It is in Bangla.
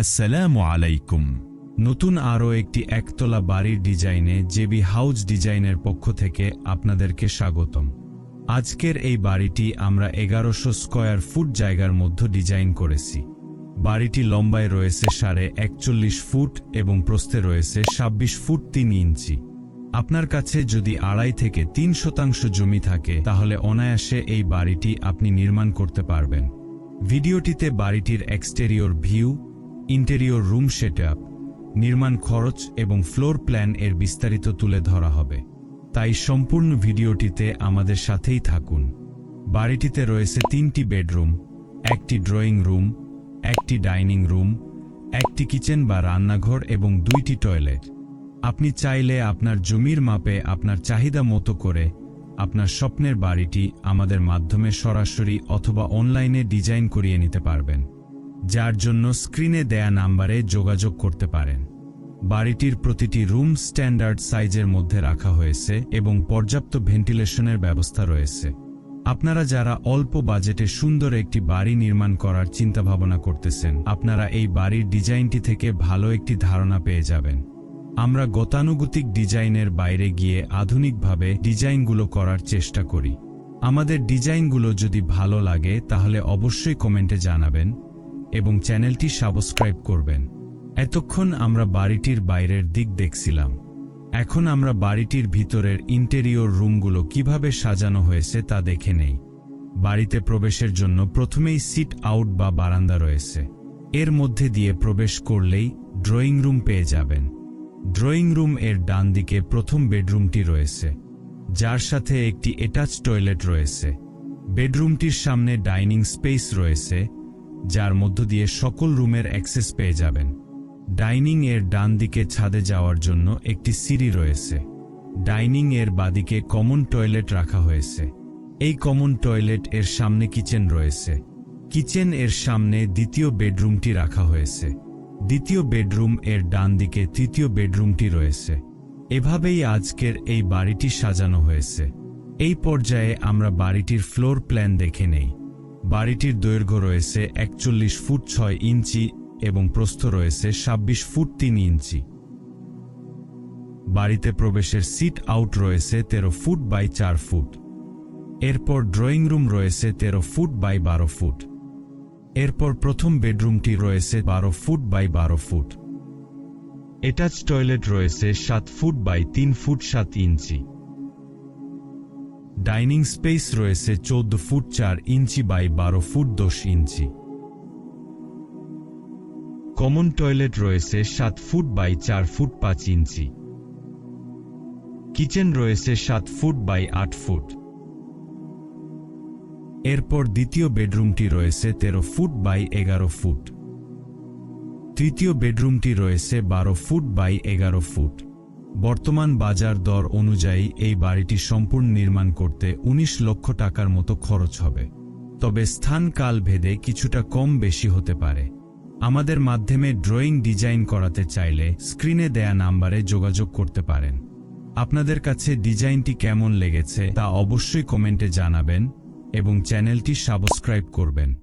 আসসালামু আলাইকুম। নতুন আরও একটি একতলা বাড়ির ডিজাইনে জেবি হাউস ডিজাইনের পক্ষ থেকে আপনাদেরকে স্বাগতম। আজকের এই বাড়িটি আমরা এগারোশো স্কয়ার ফুট জায়গার মধ্যে ডিজাইন করেছি। বাড়িটি লম্বায় রয়েছে সাড়ে একচল্লিশ ফুট এবং প্রস্থে রয়েছে ছাব্বিশ ফুট তিন ইঞ্চি। আপনার কাছে যদি আড়াই থেকে তিন শতাংশ জমি থাকে, তাহলে অনায়াসে এই বাড়িটি আপনি নির্মাণ করতে পারবেন। ভিডিওটিতে বাড়িটির exterior view interior room setup, নির্মাণ খরচ এবং ফ্লোর প্ল্যান এর বিস্তারিত তুলে ধরা হবে। তাই সম্পূর্ণ ভিডিওটিতে আমাদের সাথেই থাকুন। বাড়িটিতে রয়েছে তিনটি বেডরুম, একটি ড্রয়িং রুম, একটি ডাইনিং রুম, একটি কিচেন বা রান্নাঘর এবং দুইটি টয়লেট। আপনি চাইলে আপনার জমির মাপে আপনার চাহিদা মতো করে আপনার স্বপ্নের বাড়িটি আমাদের মাধ্যমে সরাসরি অথবা অনলাইনে ডিজাইন করিয়ে নিতে পারবেন। যার জন্য স্ক্রিনে দেয়া নাম্বারে যোগাযোগ করতে পারেন। বাড়িটির প্রতিটি রুম স্ট্যান্ডার্ড সাইজের মধ্যে রাখা হয়েছে এবং পর্যাপ্ত ভেন্টিলেশনের ব্যবস্থা রয়েছে। আপনারা যারা অল্প বাজেটে সুন্দর একটি বাড়ি নির্মাণ করার চিন্তাভাবনা করতেছেন, আপনারা এই বাড়ির ডিজাইনটি থেকে ভালো একটি ধারণা পেয়ে যাবেন। আমরা গতানুগতিক ডিজাইনের বাইরে গিয়ে আধুনিকভাবে ডিজাইনগুলো করার চেষ্টা করি। আমাদের ডিজাইনগুলো যদি ভালো লাগে, তাহলে অবশ্যই কমেন্টে জানাবেন। এবং চ্যানেলটি সাবস্ক্রাইব করবেন। এতক্ষণ আমরা বাড়িটির বাইরের দিক দেখছিলাম। এখন আমরা বাড়িটির ভিতরের ইন্টেরিয়র রুমগুলো কীভাবে সাজানো হয়েছে তা দেখে নেই। বাড়িতে প্রবেশের জন্য প্রথমেই সিট আউট বা বারান্দা রয়েছে। এর মধ্যে দিয়ে প্রবেশ করলেই ড্রয়িং রুম পেয়ে যাবেন। ড্রয়িং রুম এর ডান দিকে প্রথম বেডরুমটি রয়েছে। যার সাথে একটি অ্যাটাচ টয়লেট রয়েছে। বেডরুমটির সামনে ডাইনিং স্পেস রয়েছে। যার মধ্য দিয়ে সকল রুমের অ্যাক্সেস পেয়ে যাবেন। ডাইনিং এর ডান দিকে ছাদে যাওয়ার জন্য একটি সিঁড়ি রয়েছে। ডাইনিং এর বাদিকে কমন টয়লেট রাখা হয়েছে। এই কমন টয়লেট এর সামনে কিচেন রয়েছে। কিচেন এর সামনে দ্বিতীয় বেডরুমটি রাখা হয়েছে। দ্বিতীয় বেডরুম এর ডান দিকে তৃতীয় বেডরুমটি রয়েছে। এভাবেই আজকের এই বাড়িটি সাজানো হয়েছে। এই পর্যায়ে আমরা বাড়িটির ফ্লোর প্ল্যান দেখে নেই। বাড়িটির দৈর্ঘ্য রয়েছে একচল্লিশ ফুট ছয় ইঞ্চি এবং প্রস্থ রয়েছে ছাব্বিশ ফুট তিন ইঞ্চি। বাড়িতে প্রবেশের সিট আউট রয়েছে তেরো ফুট বাই চার ফুট। এরপর ড্রয়িং রুম রয়েছে তেরো ফুট বাই বারো ফুট। এরপর প্রথম বেডরুমটি রয়েছে বারো ফুট বাই বারো ফুট। অ্যাটাচ টয়লেট রয়েছে সাত ফুট বাই তিন ফুট সাত ইঞ্চি। ডাইনিং স্পেস রয়েছে চোদ্দ ফুট চার ইঞ্চি বাই বারো ফুট দশ ইঞ্চি। কমন টয়লেট রয়েছে সাত ফুট বাই চার ফুট পাঁচ ইঞ্চি। কিচেন রয়েছে সাত ফুট বাই আট ফুট। এরপর দ্বিতীয় বেডরুমটি রয়েছে তেরো ফুট বাই এগারো ফুট। তৃতীয় বেডরুমটি রয়েছে বারো ফুট বাই এগারো ফুট। বর্তমান বাজার দর অনুযায়ী এই বাড়িটি সম্পূর্ণ নির্মাণ করতে ১৯ লক্ষ টাকার মতো খরচ হবে। তবে স্থান কাল ভেদে কিছুটা কম বেশি হতে পারে। আমাদের মাধ্যমে ড্রয়িং ডিজাইন করাতে চাইলে স্ক্রিনে দেয়া নাম্বারে যোগাযোগ করতে পারেন। আপনাদের কাছে ডিজাইনটি কেমন লেগেছে তা অবশ্যই কমেন্টে জানাবেন এবং চ্যানেলটি সাবস্ক্রাইব করবেন।